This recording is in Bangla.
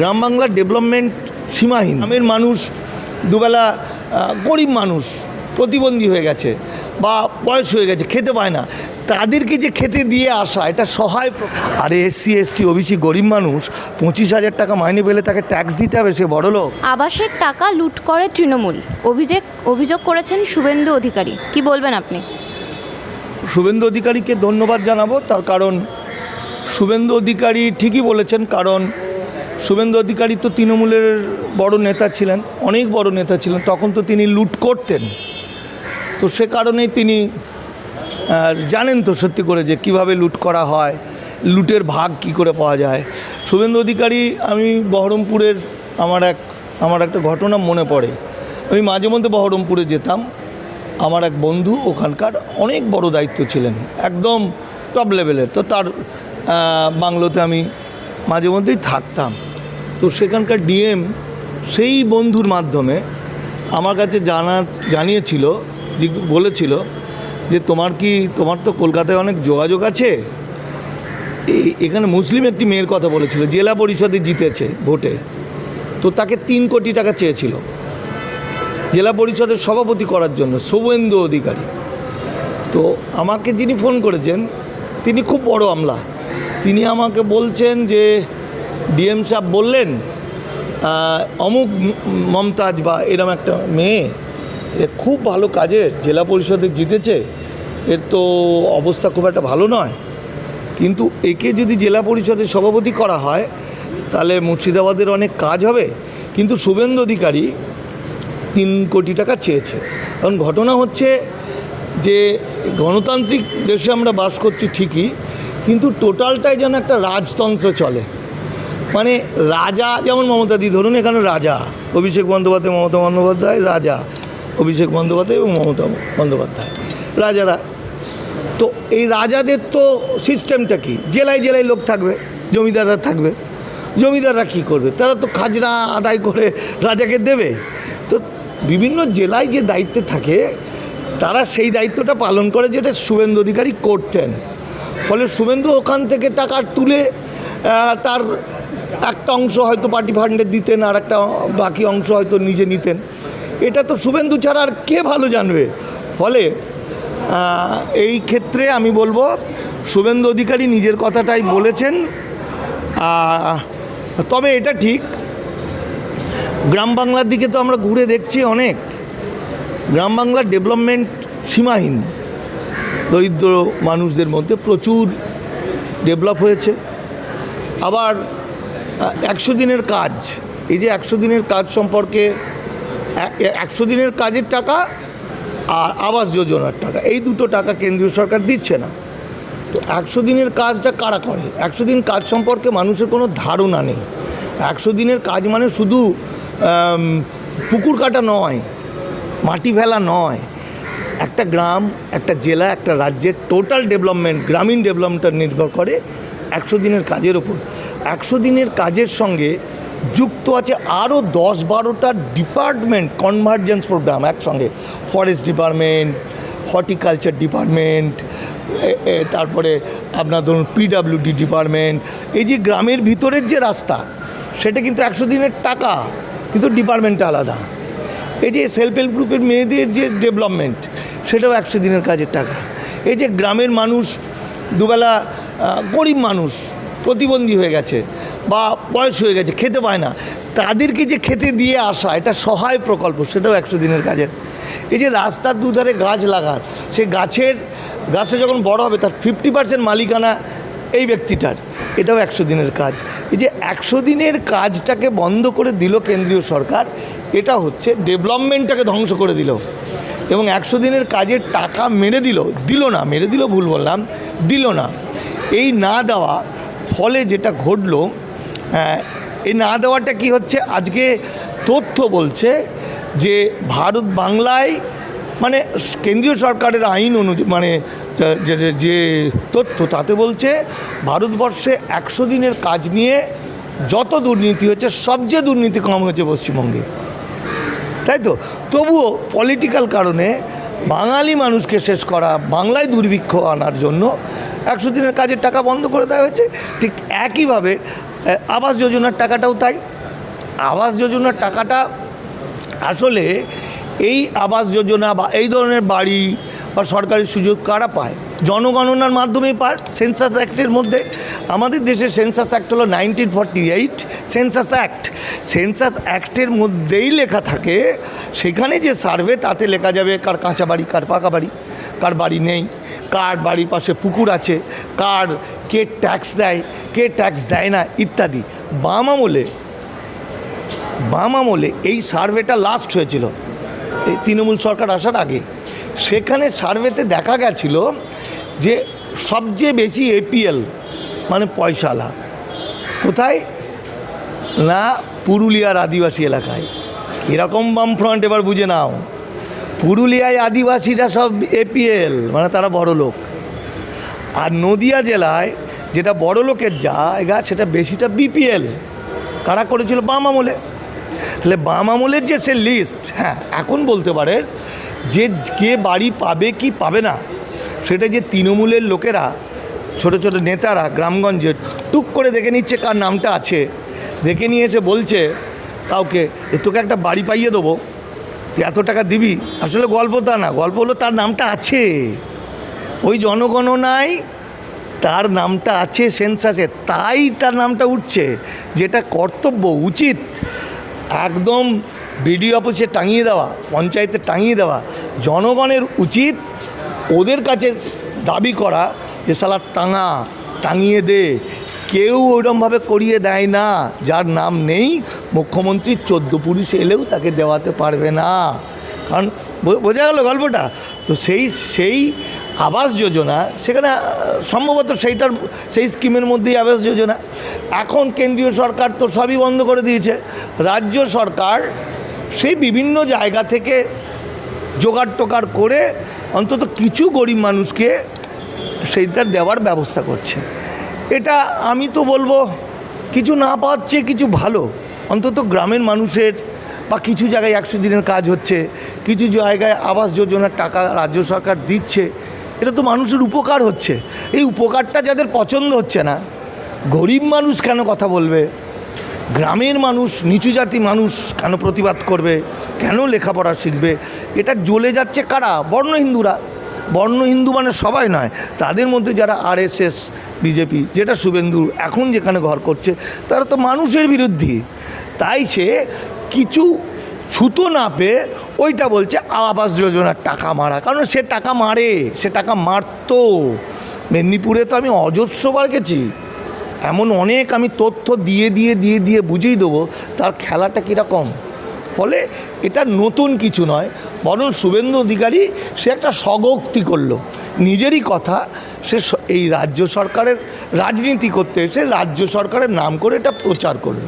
গ্রাম বাংলার ডেভেলপমেন্ট সীমাহীন। গ্রামের মানুষ দুবেলা গরিব মানুষ প্রতিবন্ধী হয়ে গেছে বা বয়স হয়ে গেছে খেতে পায় না। তাদেরকে যে খেতে দিয়ে আসা এটা সহায় আরে এসসি এসটি ওবিসি গরিব মানুষ পঁচিশ হাজার টাকা মাইনে পেলে তাকে ট্যাক্স দিতে হবে সে বড় লোক। আবাসের টাকা লুট করে তৃণমূল। অভিযোগ অভিযোগ করেছেন শুভেন্দু অধিকারী। কি বলবেন আপনি? শুভেন্দু অধিকারীকে ধন্যবাদ জানাব তার কারণ শুভেন্দু অধিকারী ঠিকই বলেছেন কারণ শুভেন্দু অধিকারী তো তৃণমূলের বড় নেতা ছিলেন, অনেক বড় নেতা ছিলেন, তখন তো তিনি লুট করতেন। তো সে কারণেই তিনি জানেন তো সত্যি করে যে কীভাবে লুট করা হয়, লুটের ভাগ কি করে পাওয়া যায়। শুভেন্দু অধিকারী, আমি বহরমপুরের, আমার এক, আমার একটা ঘটনা মনে পড়ে। আমি মাঝে মধ্যে বহরমপুরে যেতাম, আমার এক বন্ধু ওখানকার অনেক বড় দায়িত্ব ছিলেন, একদম টপ লেভেলের তো তার বাংলোতে আমি মাঝে মধ্যেই থাকতাম। তো সেখানকার ডিএম সেই বন্ধুর মাধ্যমে আমার কাছে জানা, জানিয়েছিল বলেছিল যে তোমার কি, তোমার তো কলকাতায় অনেক যোগাযোগ আছে? এখানে মুসলিম একটি মেয়ের কথা বলেছিল, জেলা পরিষদে জিতেছে ভোটে। তো তাকে তিন কোটি টাকা চেয়েছিল। জেলা পরিষদের সভাপতি করার জন্য, শুভেন্দু অধিকারী। তো আমাকে যিনি ফোন করেছেন, তিনি খুব বড় আমলা। তিনি আমাকে বলছেন যে ডিএম সাহেব বললেন অমুক মমতাজ বা এরম একটা মেয়ে খুব ভালো কাজের, জেলা পরিষদে জিতেছে, এর তো অবস্থা খুব একটা ভালো নয়। কিন্তু একে যদি জেলা পরিষদের সভাপতি করা হয়, তাহলে মুর্শিদাবাদের অনেক কাজ হবে। কিন্তু শুভেন্দু অধিকারী তিন কোটি টাকা চেয়েছে। কারণ ঘটনা হচ্ছে যে, গণতান্ত্রিক দেশে আমরা বাস করছি ঠিকই, কিন্তু টোটালটাই যেন একটা রাজতন্ত্র চলে। মানে রাজা, যেমন মমতা মমতাদি ধরুন এখানে রাজা, অভিষেক বন্দ্যোপাধ্যায়, মমতা বন্দ্যোপাধ্যায়, রাজা, অভিষেক বন্দ্যোপাধ্যায় এবং মমতা বন্দ্যোপাধ্যায়, রাজারা। তো এই রাজাদের তো সিস্টেমটা কি? জেলায় জেলায় লোক থাকবে, জমিদাররা থাকবে, জমিদাররা কী করবে? তারা তো খাজনা আদায় করে রাজাকে দেবে। তো বিভিন্ন জেলায় যে দায়িত্বে থাকে, তারা সেই দায়িত্বটা পালন করে যেটা শুভেন্দু অধিকারী করতেন। ফলে শুভেন্দু ওখান থেকে টাকা তুলে তার একটা অংশ হয়তো পার্টি ফান্ডে দিতেন আর একটা বাকি অংশ হয়তো নিজে নিতেন। এটা তো শুভেন্দু ছাড়া আর কে ভালো জানবে? ফলে এই ক্ষেত্রে আমি বলব, শুভেন্দু অধিকারী নিজের কথাটাই বলেছেন। তবে এটা ঠিক, গ্রাম বাংলার দিকে তো আমরা ঘুরে দেখছি অনেক। গ্রাম বাংলার ডেভেলপমেন্ট সীমাহীন। দরিদ্র মানুষদের মধ্যে প্রচুর ডেভেলপ হয়েছে। আবার একশো দিনের কাজ, এই যে একশো দিনের কাজ সম্পর্কে একশো দিনের কাজের টাকা আর আবাস যোজনার টাকা, এই দুটো টাকা কেন্দ্রীয় সরকার দিচ্ছে না। তো একশো দিনের কাজটা কারা করে? একশো দিন কাজ সম্পর্কে মানুষের কোনো ধারণা নেই। একশো দিনের কাজ মানে শুধু পুকুর কাটা নয়, মাটি ফেলা নয়। একটা গ্রাম, একটা জেলা, একটা রাজ্যের টোটাল ডেভেলপমেন্ট গ্রামীণ ডেভেলপমেন্টটা নির্ভর করে একশো দিনের কাজের ওপর। একশো দিনের কাজের সঙ্গে যুক্ত আছে আরও দশ বারোটা ডিপার্টমেন্ট কনভার্জেন্স প্রোগ্রাম একসঙ্গে। ফরেস্ট ডিপার্টমেন্ট হর্টিকালচার ডিপার্টমেন্ট তারপরে আপনার ধরুন পিডাব্লিউডি ডিপার্টমেন্ট এই যে গ্রামের ভিতরের যে রাস্তা, সেটা কিন্তু একশো দিনের টাকা, কিন্তু ডিপার্টমেন্টটা আলাদা। এই যে সেলফ হেল্প গ্রুপের মেয়েদের যে ডেভেলপমেন্ট সেটাও একশো দিনের কাজের টাকা। এই যে গ্রামের মানুষ দুবেলা গরিব মানুষ প্রতিবন্ধী হয়ে গেছে বা বয়স হয়ে গেছে, খেতে পায় না। তাদেরকে যে খেতে দিয়ে আসা, এটা সহায় প্রকল্প, সেটাও একশো দিনের কাজের। এই যে রাস্তার দুধারে গাছ লাগার সেই গাছের, গাছটা যখন বড় হবে, তার ফিফটি পার্সেন্ট মালিকানা এই ব্যক্তিটার, এটাও একশো দিনের কাজ। এই যে একশো দিনের কাজটাকে বন্ধ করে দিল কেন্দ্রীয় সরকার, এটা হচ্ছে ডেভেলপমেন্টটাকে ধ্বংস করে দিল। এবং একশো দিনের কাজের টাকা মেরে দিল দিল না, মেরে দিল ভুল বললাম, দিল না। এই না দেওয়া ফলে যেটা ঘটলো এই না দেওয়াটা কি হচ্ছে? আজকে তথ্য বলছে যে ভারত বাংলায় মানে কেন্দ্রীয় সরকারের আইন অনুযায়ী মানে যে- তথ্য তাতে বলছে ভারতবর্ষে একশো দিনের কাজ নিয়ে যত দুর্নীতি হচ্ছে, সবচেয়ে দুর্নীতি কম হয়েছে পশ্চিমবঙ্গে। তাই তো? তবুও পলিটিক্যাল কারণে বাঙালি মানুষকে শেষ করা, বাংলায় দুর্ভিক্ষ আনার জন্য একশো দিনের কাজের টাকা বন্ধ করে দেওয়া হয়েছে। ঠিক একইভাবে আবাস যোজনার টাকাটাও তাই। আবাস যোজনার টাকাটা আসলে এই আবাস যোজনা বা এই ধরনের বাড়ি বা সরকারি সুযোগ কারা পায়? জনগণনার মাধ্যমেই পায়। সেন্সাস অ্যাক্টের মধ্যে আমাদের দেশের সেন্সাস অ্যাক্ট হলো nineteen forty eight census act census অ্যাক্টের মধ্যেই লেখা থাকে, সেখানে যে সার্ভে তাতে লেখা যাবে কার কাঁচা বাড়ি, কার পাকা বাড়ি, কার বাড়ি নেই। কার বাড়ির পাশে পুকুর আছে, কার কে ট্যাক্স দেয়, কে ট্যাক্স দেয় না, ইত্যাদি। বাম আমলে বাম আমলে এই সার্ভেটা লাস্ট হয়েছিল, এই তৃণমূল সরকার আসার আগে। সেখানে সার্ভেতে দেখা গেছিল যে সবচেয়ে বেশি এপিএল মানে পয়সালা, কোথায়? না পুরুলিয়ার আদিবাসী এলাকায়। কীরকম বামফ্রন্ট এবার বুঝে নাও। পুরুলিয়ায় আদিবাসীরা সব এপিএল মানে তারা বড় লোক। আর নদিয়া জেলায় যেটা বড় লোকের জায়গা, সেটা বেশিটা বিপিএল কারা করেছিল? বাম আমলে। তাহলে বাম আমলের যে সে লিস্ট হ্যাঁ এখন বলতে পারে যে কে বাড়ি পাবে কি পাবে না, সেটা যে তৃণমূলের লোকেরা, ছোট ছোট নেতারা, গ্রামগঞ্জের, টুক করে দেখে নিচ্ছে কার নামটা আছে। দেখে নিয়ে এসে বলছে কাউকে তোকে একটা বাড়ি পাইয়ে দেবো। তুই এত টাকা দিবি? আসলে গল্প তা না, গল্প হলো তার নামটা আছে। ওই জনগণনায় তার নামটা আছে সেন্সাসে তাই তার নামটা উঠছে, যেটা কর্তব্য, উচিত। একদম বিডিও অফিসে টাঙিয়ে দেওয়া, পঞ্চায়েতে টাঙিয়ে দেওয়া, জনগণের উচিত ওদের কাছে দাবি করা যে সালা টাঙা, টাঙিয়ে দে কেউ ওইরমভাবে করিয়ে দেয় না। যার নাম নেই, মুখ্যমন্ত্রী চোদ্দ পুলিশ এলেও তাকে দেওয়াতে পারবে না। কারণ বোঝা গেল গল্পটা? তো সেই সেই আবাস যোজনা, সেখানে সম্ভবত সেইটার, সেই স্কিমের মধ্যেই আবাস যোজনা। এখন কেন্দ্রীয় সরকার তো সবই বন্ধ করে দিয়েছে। রাজ্য সরকার সেই বিভিন্ন জায়গা থেকে জোগাড় টোকার করে অন্তত কিছু গরিব মানুষকে সেইটা দেওয়ার ব্যবস্থা করছে। এটা আমি তো বলব, কিছু না পাচ্ছে কিছু ভালো। অন্তত গ্রামের মানুষের বা কিছু জায়গায় একশো দিনের কাজ হচ্ছে, কিছু জায়গায় আবাস যোজনার টাকা রাজ্য সরকার দিচ্ছে, এটা তো মানুষের উপকার হচ্ছে। এই উপকারটা যাদের পছন্দ হচ্ছে না, গরিব মানুষ কেন কথা বলবে? গ্রামের মানুষ, নিচু জাতি মানুষ কেন প্রতিবাদ করবে? কেন লেখাপড়া শিখবে? এটা জ্বলে যাচ্ছে কারা? বর্ণ হিন্দুরা। বর্ণ হিন্দু মানে সবাই নয়, তাদের মধ্যে যারা আরএসএস, বিজেপি, যেটা শুভেন্দু এখন যেখানে ঘর করছে, তারা তো মানুষের বিরুদ্ধে। তাই সে কিছু ছুতো না পেয়ে ওইটা বলছে আবাস যোজনার টাকা মারা। কারণ সে টাকা মারে, সে টাকা মারতো। মেদিনীপুরে তো আমি অজস্রবার গেছি। এমন অনেক আমি তথ্য দিয়ে দিয়ে দিয়ে দিয়ে বুঝিয়ে দেবো, তার খেলাটা কীরকম? ফলে এটা নতুন কিছু নয়, বরং শুভেন্দু অধিকারী সে একটা স্বগোক্তি করল। নিজেরই কথা, সে এই রাজ্য সরকারের রাজনীতি করতে এসে রাজ্য সরকারের নাম করে এটা প্রচার করল।